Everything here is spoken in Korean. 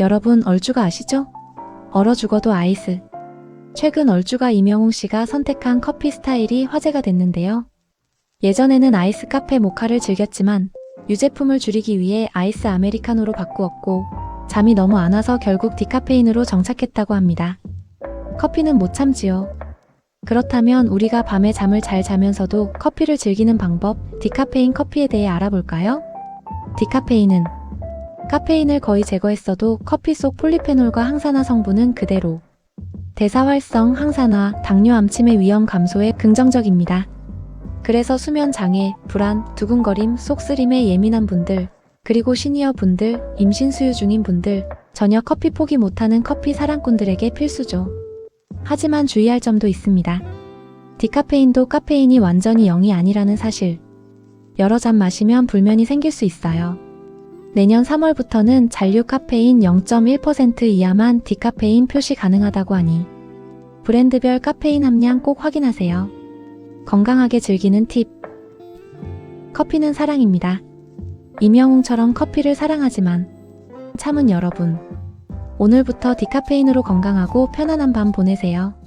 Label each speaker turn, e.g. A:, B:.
A: 여러분 얼주가 아시죠? 얼어 죽어도 아이스. 최근 얼주가 이명웅 씨가 선택한 커피 스타일이 화제가 됐는데요. 예전에는 아이스 카페 모카를 즐겼지만 유제품을 줄이기 위해 아이스 아메리카노로 바꾸었고 잠이 너무 안 와서 결국 디카페인으로 정착했다고 합니다. 커피는 못 참지요. 그렇다면 우리가 밤에 잠을 잘 자면서도 커피를 즐기는 방법, 디카페인 커피에 대해 알아볼까요? 디카페인은 카페인을 거의 제거했어도 커피 속 폴리페놀과 항산화 성분은 그대로. 대사활성, 항산화, 당뇨 암침의 위험 감소에 긍정적입니다. 그래서 수면 장애, 불안, 두근거림, 속쓰림에 예민한 분들, 그리고 시니어 분들, 임신 수유 중인 분들, 전혀 커피 포기 못하는 커피 사랑꾼들에게 필수죠. 하지만 주의할 점도 있습니다. 디카페인도 카페인이 완전히 0이 아니라는 사실. 여러 잔 마시면 불면이 생길 수 있어요. 내년 3월부터는 잔류 카페인 0.1% 이하만 디카페인 표시 가능하다고 하니 브랜드별 카페인 함량 꼭 확인하세요. 건강하게 즐기는 팁. 커피는 사랑입니다. 이명웅처럼 커피를 사랑하지만 참은 여러분. 오늘부터 디카페인으로 건강하고 편안한 밤 보내세요.